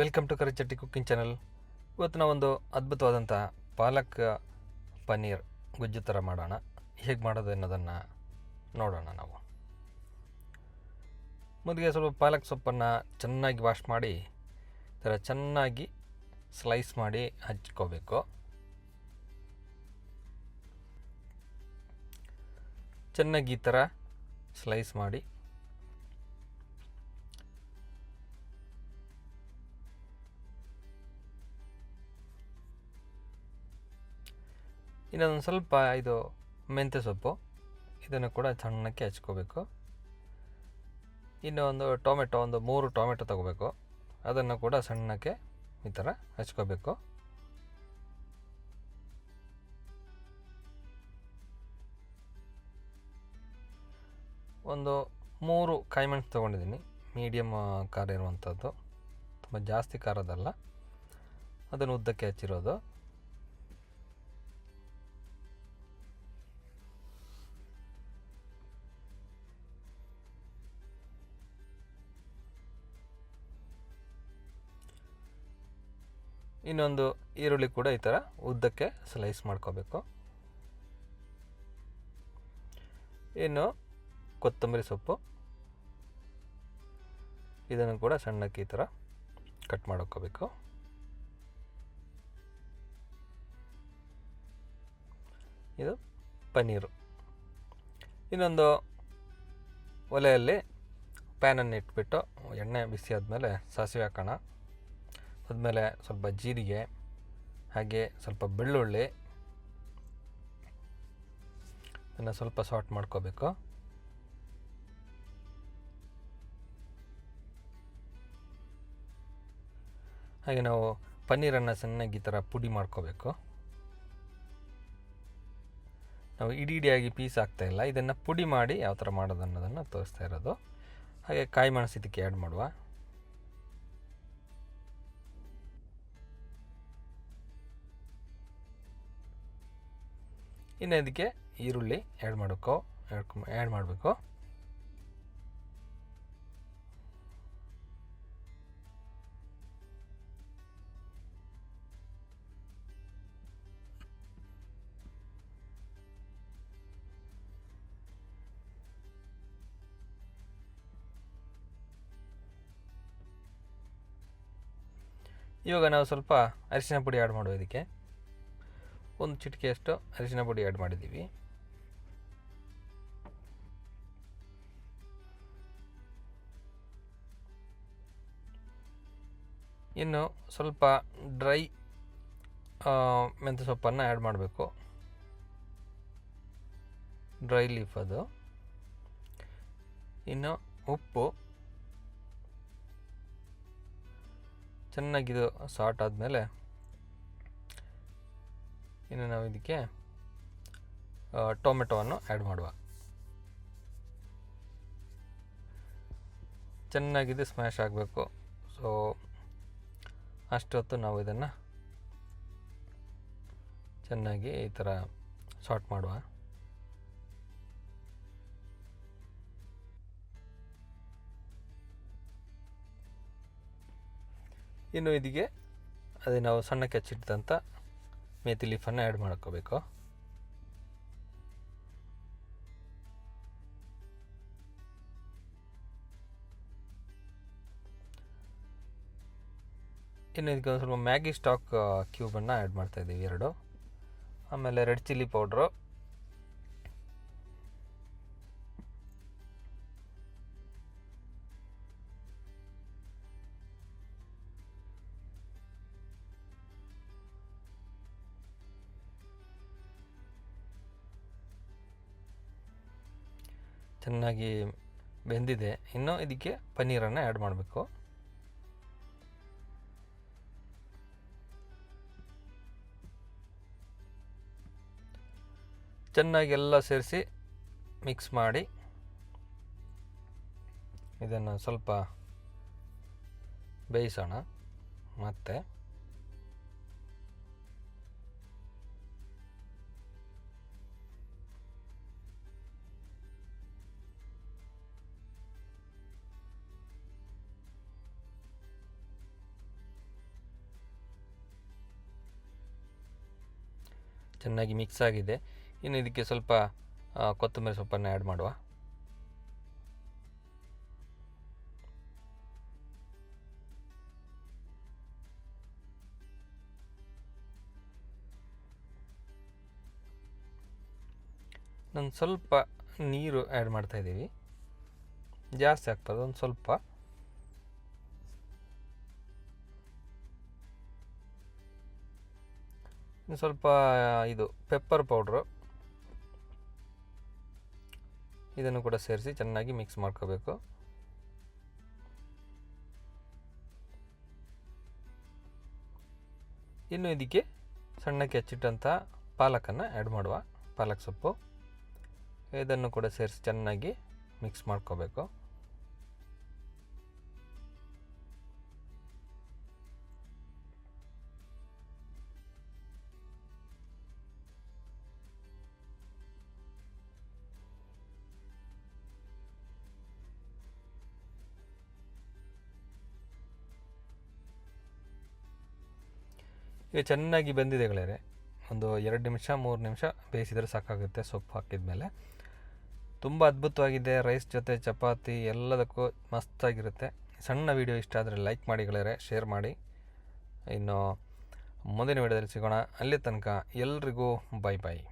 Welcome to Karichatti cooking channel ಇವತ್ತು ನಾವು ಒಂದು ಅದ್ಭುತವಾದಂಥ ಪಾಲಕ್ ಪನ್ನೀರ್ ಗುಜ್ಜು ಥರ ಮಾಡೋಣ. ಹೇಗೆ ಮಾಡೋದು ಅನ್ನೋದನ್ನು ನೋಡೋಣ ನಾವು. ಮೊದಲಿಗೆ ಸ್ವಲ್ಪ ಪಾಲಕ್ ಸೊಪ್ಪನ್ನು ಚೆನ್ನಾಗಿ ವಾಶ್ ಮಾಡಿ ಥರ ಚೆನ್ನಾಗಿ ಸ್ಲೈಸ್ ಮಾಡಿ ಹಚ್ಕೋಬೇಕು. ಚೆನ್ನಾಗಿ ಈ ಥರ ಸ್ಲೈಸ್ ಮಾಡಿ ಇನ್ನೊಂದು ಸ್ವಲ್ಪ ಇದು ಮೆಂತ್ಯ ಸೊಪ್ಪು. ಇದನ್ನು ಕೂಡ ಸಣ್ಣಕ್ಕೆ ಹಚ್ಕೋಬೇಕು. ಇನ್ನು ಒಂದು ಟೊಮೆಟೊ, ಒಂದು ಮೂರು ಟೊಮೆಟೊ ತಗೋಬೇಕು. ಅದನ್ನು ಕೂಡ ಸಣ್ಣಕ್ಕೆ ಈ ಥರ ಹಚ್ಕೋಬೇಕು. ಒಂದು ಮೂರು ಕಾಯಿಮೆಣ್ಸು ತೊಗೊಂಡಿದ್ದೀನಿ. ಮೀಡಿಯಮ್ ಖಾರ ಇರುವಂಥದ್ದು. ತುಂಬ ಜಾಸ್ತಿ ಖಾರದಲ್ಲ ಅದನ್ನು ಉದ್ದಕ್ಕೆ ಹಚ್ಚಿರೋದು. ಇನ್ನೊಂದು ಈರುಳ್ಳಿ ಕೂಡ ಈ ಥರ ಉದ್ದಕ್ಕೆ ಸ್ಲೈಸ್ ಮಾಡ್ಕೋಬೇಕು. ಇನ್ನು ಕೊತ್ತಂಬರಿ ಸೊಪ್ಪು. ಇದನ್ನು ಕೂಡ ಸಣ್ಣಕ್ಕೆ ಈ ಥರ ಕಟ್ ಮಾಡ್ಕೋಬೇಕು. ಇದು ಪನ್ನೀರು. ಇನ್ನೊಂದು ಒಲೆಯಲ್ಲಿ ಪ್ಯಾನನ್ನು ಇಟ್ಬಿಟ್ಟು ಎಣ್ಣೆ ಬಿಸಿ ಆದಮೇಲೆ ಸಾಸಿವೆ ಹಾಕೋಣ. ಆದಮೇಲೆ ಸ್ವಲ್ಪ ಜೀರಿಗೆ, ಹಾಗೆ ಸ್ವಲ್ಪ ಬೆಳ್ಳುಳ್ಳಿ, ಇದನ್ನು ಸ್ವಲ್ಪ ಸಾಟ್ ಮಾಡ್ಕೋಬೇಕು. ಹಾಗೆ ನಾವು ಪನ್ನೀರನ್ನು ಸಣ್ಣಗೆ ಈ ಥರ ಪುಡಿ ಮಾಡ್ಕೋಬೇಕು. ನಾವು ಇಡೀ ಇಡಿಯಾಗಿ ಪೀಸ್ ಆಗ್ತಾ ಇಲ್ಲ. ಇದನ್ನು ಪುಡಿ ಮಾಡಿ ಯಾವ ಥರ ಮಾಡೋದು ಅನ್ನೋದನ್ನು ತೋರಿಸ್ತಾ ಇರೋದು. ಹಾಗೆ ಕಾಯಿ ಮೆಣಸು ಇದಕ್ಕೆ ಆ್ಯಡ್ ಮಾಡುವ. ಇನ್ನು ಇದಕ್ಕೆ ಈರುಳ್ಳಿ ಆ್ಯಡ್ ಮಾಡಬೇಕು ಆ್ಯಡ್ ಮಾಡಬೇಕು. ಇವಾಗ ನಾವು ಸ್ವಲ್ಪ ಅರಿಶಿನ ಪುಡಿ ಆ್ಯಡ್ ಮಾಡುವ ಇದಕ್ಕೆ. ಒಂದು ಚಿಟಿಕೆಯಷ್ಟು ಅರಿಶಿನ ಪುಡಿ ಆ್ಯಡ್ ಮಾಡಿದ್ದೀವಿ. ಇನ್ನು ಸ್ವಲ್ಪ ಡ್ರೈ ಮೆಂತ್ಯ ಸೊಪ್ಪನ್ನು ಆ್ಯಡ್ ಮಾಡಬೇಕು. ಡ್ರೈ ಲೀಫ್ ಅದು. ಇನ್ನು ಉಪ್ಪು. ಚೆನ್ನಾಗಿದು ಸಾಟ್ ಆದಮೇಲೆ ಇನ್ನು ನಾವು ಇದಕ್ಕೆ ಟೊಮೆಟೊವನ್ನು ಆ್ಯಡ್ ಮಾಡುವ. ಚೆನ್ನಾಗಿದೆ ಸ್ಮ್ಯಾಶ್ ಆಗಬೇಕು. ಸೊ ಅಷ್ಟೊತ್ತು ನಾವು ಇದನ್ನು ಚೆನ್ನಾಗಿ ಈ ಥರ ಸಾಟ್ ಮಾಡುವ. ಇನ್ನು ಇದಕ್ಕೆ ಅದೇ ನಾವು ಸಣ್ಣಕ್ಕೆ ಹಚ್ಚಿಟ್ಟಂಥ ಮೇಥಿ ಲೀಫನ್ನು ಆ್ಯಡ್ ಮಾಡ್ಕೋಬೇಕು. ಇನ್ನು ಇದಕ್ಕೆ ಸ್ವಲ್ಪ ಮ್ಯಾಗಿ ಸ್ಟಾಕ್ ಕ್ಯೂಬನ್ನು ಆ್ಯಡ್ ಮಾಡ್ತಾಯಿದ್ದೀವಿ ಎರಡು. ಆಮೇಲೆ ರೆಡ್ ಚಿಲ್ಲಿ ಪೌಡ್ರು ಚೆನ್ನಾಗಿ ಬೆಂದಿದೆ. ಇನ್ನು ಇದಕ್ಕೆ ಪನ್ನೀರನ್ನು ಆ್ಯಡ್ ಮಾಡಬೇಕು. ಚೆನ್ನಾಗಿ ಎಲ್ಲ ಸೇರಿಸಿ ಮಿಕ್ಸ್ ಮಾಡಿ ಇದನ್ನು ಸ್ವಲ್ಪ ಬೇಯಿಸೋಣ. ಮತ್ತು ಚೆನ್ನಾಗಿ ಮಿಕ್ಸ್ ಆಗಿದೆ. ಇನ್ನು ಇದಕ್ಕೆ ಸ್ವಲ್ಪ ಕೊತ್ತಂಬರಿ ಸೊಪ್ಪನ್ನು ಆ್ಯಡ್ ಮಾಡುವ. ನಾನು ಸ್ವಲ್ಪ ನೀರು ಆ್ಯಡ್ ಮಾಡ್ತಾಯಿದ್ದೀವಿ ಜಾಸ್ತಿ ಆಗ್ತದೆ ಒಂದು ಸ್ವಲ್ಪ. ಸ್ವಲ್ಪ, ಇದು ಪೆಪ್ಪರ್ ಪೌಡ್ರು ಇದನ್ನು ಕೂಡ ಸೇರಿಸಿ ಚೆನ್ನಾಗಿ ಮಿಕ್ಸ್ ಮಾಡ್ಕೋಬೇಕು. ಇನ್ನು ಇದಕ್ಕೆ ಸಣ್ಣಕ್ಕೆ ಹೆಚ್ಚಿಟ್ಟಂಥ ಪಾಲಕನ್ನು ಆ್ಯಡ್ ಮಾಡುವ, ಪಾಲಕ್ ಸೊಪ್ಪು. ಇದನ್ನು ಕೂಡ ಸೇರಿಸಿ ಚೆನ್ನಾಗಿ ಮಿಕ್ಸ್ ಮಾಡ್ಕೋಬೇಕು. ಈಗ ಚೆನ್ನಾಗಿ ಬೆಂದಿದೆ ಗೆಳೆಯರೆ ಒಂದು ಎರಡು ನಿಮಿಷ, ಮೂರು ನಿಮಿಷ ಬೇಯಿಸಿದರೆ ಸಾಕಾಗುತ್ತೆ ಸೊಪ್ಪು ಹಾಕಿದ ಮೇಲೆ ತುಂಬ ಅದ್ಭುತವಾಗಿದೆ. ರೈಸ್ ಜೊತೆ ಚಪಾತಿ ಎಲ್ಲದಕ್ಕೂ ಮಸ್ತಾಗಿರುತ್ತೆ. ಸಣ್ಣ ವಿಡಿಯೋ ಇಷ್ಟ ಆದರೆ ಲೈಕ್ ಮಾಡಿ ಗೆಳೆಯರೆ ಶೇರ್ ಮಾಡಿ. ಇನ್ನು ಮುಂದಿನ ವೀಡಿಯೋದಲ್ಲಿ ಸಿಗೋಣ. ಅಲ್ಲಿ ತನಕ ಎಲ್ರಿಗೂ ಬೈ ಬಾಯ್